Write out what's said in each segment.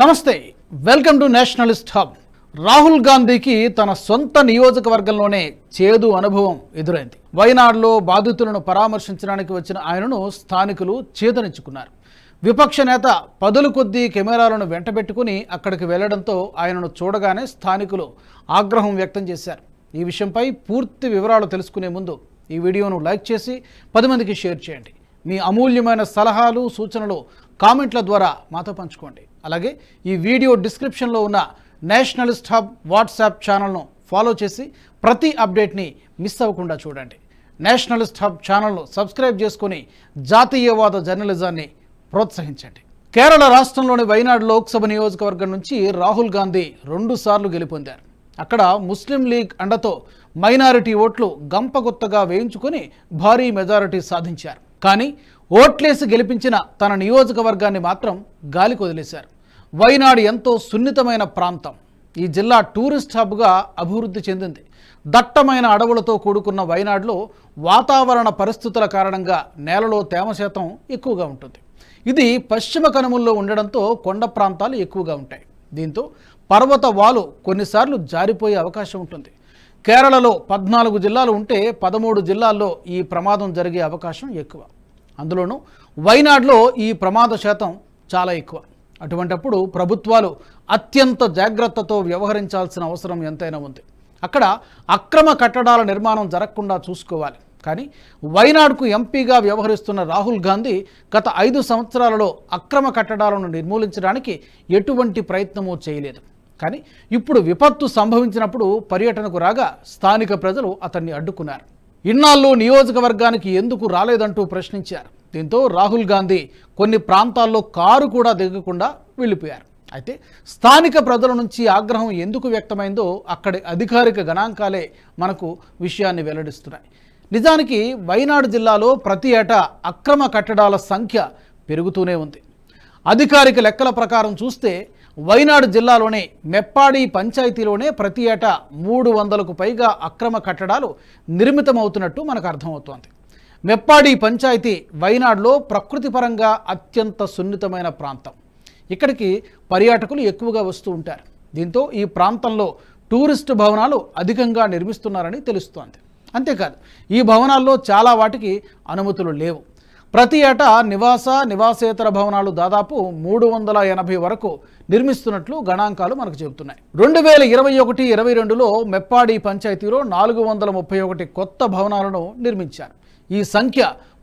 నమస్తే welcome to nationalist hub. Rahul గాంధీకి తన సొంత నియోజకవర్గంలోనే చేదు అనుభవం ఎదురైంది. వయనాడులో బాధితులను పరామర్శించడానికి వచ్చిన ఆయనను స్థానికులు చేదనిచ్చుకున్నారు విపక్ష నేత పదులు కొద్దీ కెమెరాలను వెంటబెట్టుకుని అక్కడికి వెళ్ళడంతో ఆయనను చూడగానే స్థానికులు ఆగ్రహం వ్యక్తం చేశారు. ఈ విషయంపై పూర్తి వివరాలు తెలుసుకునే ముందు ఈ వీడియోను లైక్ చేసి పది మందికి షేర్ చేయండి. మీ అమూల్యమైన సలహాలు సూచనలు కామెంట్ల ద్వారా మాతో పంచుకోండి. అలాగే ఈ వీడియో డిస్క్రిప్షన్లో ఉన్న నేషనలిస్ట్ హబ్ వాట్సాప్ ఛానల్ను ఫాలో చేసి ప్రతి అప్డేట్ని మిస్ అవ్వకుండా చూడండి. నేషనలిస్ట్ హబ్ ఛానల్ను సబ్స్క్రైబ్ చేసుకుని జాతీయవాద జర్నలిజాన్ని ప్రోత్సహించండి. కేరళ రాష్ట్రంలోని వైనాడు లోక్సభ నియోజకవర్గం నుంచి రాహుల్ గాంధీ రెండుసార్లు గెలుపొందారు. అక్కడ ముస్లిం లీగ్ అండతో మైనారిటీ ఓట్లు గంపగుత్తగా వేయించుకుని భారీ మెజారిటీ సాధించారు. కానీ ఓట్లేసి గెలిపించిన తన నియోజకవర్గాన్ని మాత్రం గాలికొదిలేశారు వైనాడు ఎంతో సున్నితమైన ప్రాంతం. ఈ జిల్లా టూరిస్ట్ హబ్గా అభివృద్ధి చెందింది. దట్టమైన అడవులతో కూడుకున్న వైనాడులో వాతావరణ పరిస్థితుల కారణంగా నేలలో తేమ శాతం ఎక్కువగా ఉంటుంది. ఇది పశ్చిమ కనుమల్లో ఉండడంతో కొండ ప్రాంతాలు ఎక్కువగా ఉంటాయి. దీంతో పర్వత వాలు కొన్నిసార్లు జారిపోయే అవకాశం ఉంటుంది. కేరళలో పద్నాలుగు జిల్లాలు ఉంటే పదమూడు జిల్లాల్లో ఈ ప్రమాదం జరిగే అవకాశం ఎక్కువ. అందులోనూ వైనాడులో ఈ ప్రమాద శాతం చాలా ఎక్కువ. అటువంటప్పుడు ప్రభుత్వాలు అత్యంత జాగ్రత్తతో వ్యవహరించాల్సిన అవసరం ఎంతైనా ఉంది. అక్కడ అక్రమ కట్టడాల నిర్మాణం జరగకుండా చూసుకోవాలి. కానీ వైనాడుకు ఎంపీగా వ్యవహరిస్తున్న రాహుల్ గాంధీ గత ఐదు సంవత్సరాలలో అక్రమ కట్టడాలను నిర్మూలించడానికి ఎటువంటి ప్రయత్నమూ చేయలేదు. కానీ ఇప్పుడు విపత్తు సంభవించినప్పుడు పర్యటనకు రాగా స్థానిక ప్రజలు అతన్ని అడ్డుకున్నారు. ఇన్నాళ్ళు నియోజకవర్గానికి ఎందుకు రాలేదంటూ ప్రశ్నించారు. దీంతో రాహుల్ గాంధీ కొన్ని ప్రాంతాల్లో కారు కూడా దిగకుండా వెళ్ళిపోయారు. అయితే స్థానిక ప్రజల నుంచి ఆగ్రహం ఎందుకు వ్యక్తమైందో అక్కడి అధికారిక గణాంకాలే మనకు విషయాన్ని వెల్లడిస్తున్నాయి. నిజానికి వైనాడు జిల్లాలో ప్రతి ఏటా అక్రమ కట్టడాల సంఖ్య పెరుగుతూనే ఉంది. అధికారిక లెక్కల ప్రకారం చూస్తే వైనాడు జిల్లాలోనే మెప్పాడి పంచాయతీలోనే ప్రతి ఏటా మూడు వందలకు పైగా అక్రమ కట్టడాలు నిర్మితమవుతున్నట్టు మనకు అర్థమవుతోంది. మెప్పాడి పంచాయతీ వైనాడులో ప్రకృతి పరంగా అత్యంత సున్నితమైన ప్రాంతం. ఇక్కడికి పర్యాటకులు ఎక్కువగా వస్తూ ఉంటారు. దీంతో ఈ ప్రాంతంలో టూరిస్ట్ భవనాలు అధికంగా నిర్మిస్తున్నారని తెలుస్తోంది. అంతేకాదు ఈ భవనాల్లో చాలా వాటికి అనుమతులు లేవు. ప్రతి ఏటా నివాస నివాసేతర భవనాలు దాదాపు మూడు వందల ఎనభై వరకు నిర్మిస్తున్నట్లు గణాంకాలు మనకు చెబుతున్నాయి. రెండు వేల ఇరవై ఒకటి ఇరవై రెండులో మెప్పాడి పంచాయతీలో నాలుగు వందల ముప్పై ఒకటి కొత్త భవనాలను నిర్మించారు. ఈ సంఖ్య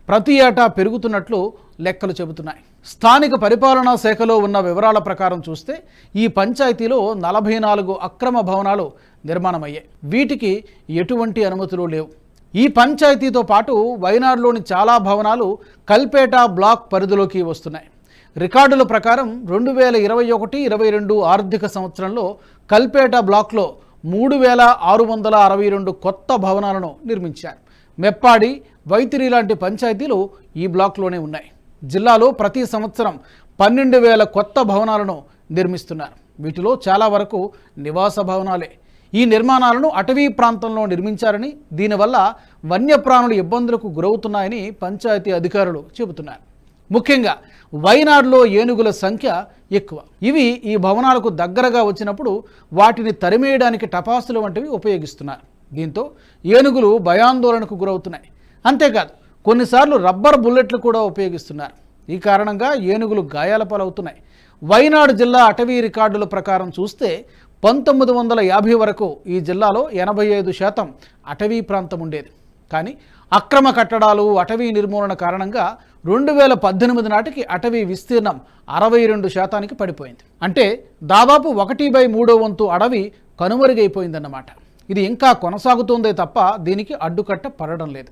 ప్రతి ఏటా పెరుగుతున్నట్లు లెక్కలు చెబుతున్నాయి. స్థానిక పరిపాలనా శాఖలో ఉన్న వివరాల ప్రకారం చూస్తే ఈ పంచాయతీలో నలభై నాలుగు అక్రమ భవనాలు నిర్మాణమయ్యాయి. వీటికి ఎటువంటి అనుమతులు లేవు. ఈ పంచాయతీతో పాటు వైనాడులోని చాలా భవనాలు కల్పేట బ్లాక్ పరిధిలోకి వస్తున్నాయి. రికార్డుల ప్రకారం రెండు వేల ఇరవై ఒకటి ఇరవై రెండు ఆర్థిక సంవత్సరంలో కల్పేట బ్లాక్లో మూడు వేల ఆరు వందల అరవై రెండు కొత్త భవనాలను నిర్మించారు. మెప్పాడి వైతిరి లాంటి పంచాయతీలు ఈ బ్లాక్లోనే ఉన్నాయి. జిల్లాలో ప్రతి సంవత్సరం పన్నెండు వేల కొత్త భవనాలను నిర్మిస్తున్నారు. వీటిలో చాలా వరకు నివాస భవనాలే. ఈ నిర్మాణాలను అటవీ ప్రాంతంలో నిర్మించారని దీనివల్ల వన్యప్రాణులు ఇబ్బందులకు గురవుతున్నాయని పంచాయతీ అధికారులు చెబుతున్నారు. ముఖ్యంగా వైనాడులో ఏనుగుల సంఖ్య ఎక్కువ. ఇవి ఈ భవనాలకు దగ్గరగా వచ్చినప్పుడు వాటిని తరిమేయడానికి టపాసులు వంటివి ఉపయోగిస్తున్నారు. దీంతో ఏనుగులు భయాందోళనకు గురవుతున్నాయి. అంతేకాదు కొన్నిసార్లు రబ్బర్ బుల్లెట్లు కూడా ఉపయోగిస్తున్నారు. ఈ కారణంగా ఏనుగులు గాయాల పాలవుతున్నాయి. వైనాడు జిల్లా అటవీ రికార్డుల ప్రకారం చూస్తే పంతొమ్మిది వందల యాభై వరకు ఈ జిల్లాలో ఎనభై ఐదు శాతం అటవీ ప్రాంతం ఉండేది. కానీ అక్రమ కట్టడాలు అటవీ నిర్మూలన కారణంగా రెండు వేల పద్దెనిమిది నాటికి అటవీ విస్తీర్ణం అరవై రెండు శాతానికి పడిపోయింది. అంటే దాదాపు ఒకటి బై మూడో వంతు అడవి కనుమరుగైపోయిందన్నమాట. ఇది ఇంకా కొనసాగుతోందే తప్ప దీనికి అడ్డుకట్ట పడడం లేదు.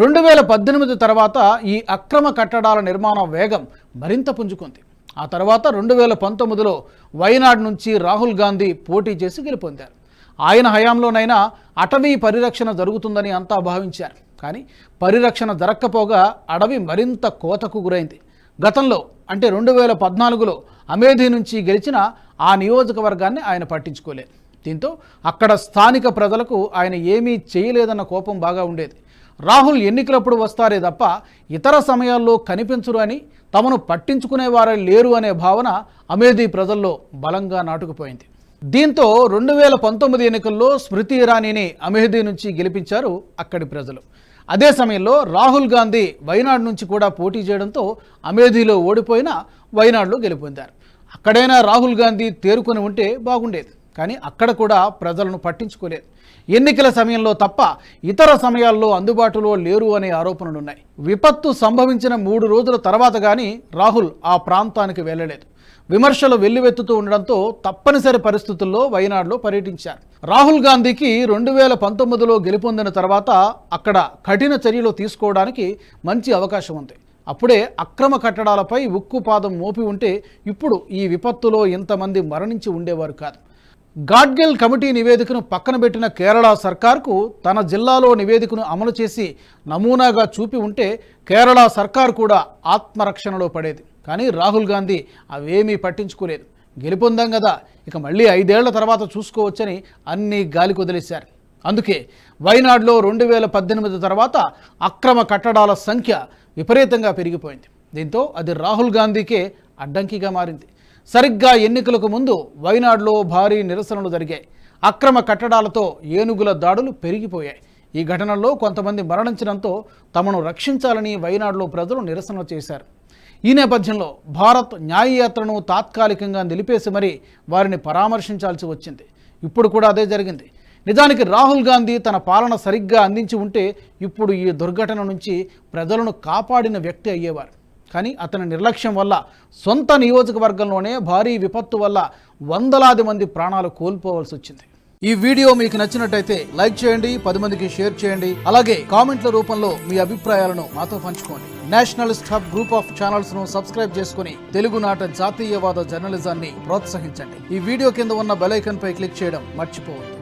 రెండు వేల పద్దెనిమిది తర్వాత ఈ అక్రమ కట్టడాల నిర్మాణ వేగం మరింత పుంజుకుంది. ఆ తర్వాత రెండు వేల పంతొమ్మిదిలో వైనాడ్ నుంచి రాహుల్ గాంధీ పోటీ చేసి గెలుపొందారు. ఆయన హయాంలోనైనా అటవీ పరిరక్షణ జరుగుతుందని అంతా భావించారు. కానీ పరిరక్షణ జరక్కపోగా అడవి మరింత కోతకు గురైంది. గతంలో అంటే రెండు వేల పద్నాలుగులో అమేధి నుంచి గెలిచిన ఆ నియోజకవర్గాన్ని ఆయన పట్టించుకోలేదు. దీంతో అక్కడ స్థానిక ప్రజలకు ఆయన ఏమీ చేయలేదన్న కోపం బాగా ఉండేది. రాహుల్ ఎన్నికలప్పుడు వస్తారే తప్ప ఇతర సమయాల్లో కనిపించరు అని తమను పట్టించుకునేవారే లేరు అనే భావన అమేధీ ప్రజల్లో బలంగా నాటుకుపోయింది. దీంతో రెండు వేల పంతొమ్మిది ఎన్నికల్లో స్మృతి ఇరానీని అమేధీ నుంచి గెలిపించారు అక్కడి ప్రజలు. అదే సమయంలో రాహుల్ గాంధీ వైనాడ్ నుంచి కూడా పోటీ చేయడంతో అమేధీలో ఓడిపోయిన వైనాడ్లో గెలుపొందారు. అక్కడైనా రాహుల్ గాంధీ తేరుకొని ఉంటే బాగుండేది. కానీ అక్కడ కూడా ప్రజలను పట్టించుకోలేదు. ఎన్నికల సమయంలో తప్ప ఇతర సమయాల్లో అందుబాటులో లేరు అనే ఆరోపణలున్నాయి విపత్తు సంభవించిన మూడు రోజుల తర్వాత కానీ రాహుల్ ఆ ప్రాంతానికి వెళ్ళలేదు. విమర్శలు వెల్లువెత్తుతూ ఉండడంతో తప్పనిసరి పరిస్థితుల్లో వయనాడులో పర్యటించారు. రాహుల్ గాంధీకి రెండు వేల పంతొమ్మిదిలో గెలుపొందిన తర్వాత అక్కడ కఠిన చర్యలు తీసుకోవడానికి మంచి అవకాశం ఉంది. అప్పుడే అక్రమ కట్టడాలపై ఉక్కు పాదం మోపి ఉంటే ఇప్పుడు ఈ విపత్తులో ఇంతమంది మరణించి ఉండేవారు కాదు. గాడ్గిల్ కమిటీ నివేదికను పక్కన పెట్టిన కేరళ సర్కార్కు తన జిల్లాలో నివేదికను అమలు చేసి నమూనాగా చూపి ఉంటే కేరళ సర్కార్ కూడా ఆత్మరక్షణలో పడేది. కానీ రాహుల్ గాంధీ అవేమీ పట్టించుకోలేదు. గెలుపొందాం కదా ఇక మళ్ళీ ఐదేళ్ళ తర్వాత చూసుకోవచ్చని అన్నీ గాలి కొదిలేశారు అందుకే వైనాడులో రెండు వేల పద్దెనిమిది తర్వాత అక్రమ కట్టడాల సంఖ్య విపరీతంగా పెరిగిపోయింది. దీంతో అది రాహుల్ గాంధీకే అడ్డంకిగా మారింది. సరిగ్గా ఎన్నికలకు ముందు వైనాడులో భారీ నిరసనలు జరిగాయి. అక్రమ కట్టడాలతో ఏనుగుల దాడులు పెరిగిపోయాయి. ఈ ఘటనలో కొంతమంది మరణించడంతో తమను రక్షించాలని వైనాడులో ప్రజలు నిరసనలు చేశారు. ఈ నేపథ్యంలో భారత్ న్యాయయాత్రను తాత్కాలికంగా నిలిపేసి మరీ వారిని పరామర్శించాల్సి వచ్చింది. ఇప్పుడు కూడా అదే జరిగింది. నిజానికి రాహుల్ గాంధీ తన పాలన సరిగ్గా అందించి ఉంటే ఇప్పుడు ఈ దుర్ఘటన నుంచి ప్రజలను కాపాడిన వ్యక్తి అయ్యేవారు. కానీ అతని నిర్లక్ష్యం వల్ల సొంత నియోజకవర్గంలోనే భారీ విపత్తు వల్ల వందలాది మంది ప్రాణాలు కోల్పోవలసి వచ్చింది. ఈ వీడియో మీకు నచ్చినట్టయితే లైక్ చేయండి పది మందికి షేర్ చేయండి అలాగే కామెంట్ల రూపంలో మీ అభిప్రాయాలను మాతో పంచుకోండి. నేషనలిస్ట్ హబ్ గ్రూప్ ఆఫ్ ఛానల్స్ను సబ్స్క్రైబ్ చేసుకుని తెలుగునాట జాతీయవాద జర్నలిజాన్ని ప్రోత్సహించండి. ఈ వీడియో కింద ఉన్న బెలైకన్ పై క్లిక్ చేయడం మర్చిపోవద్దు.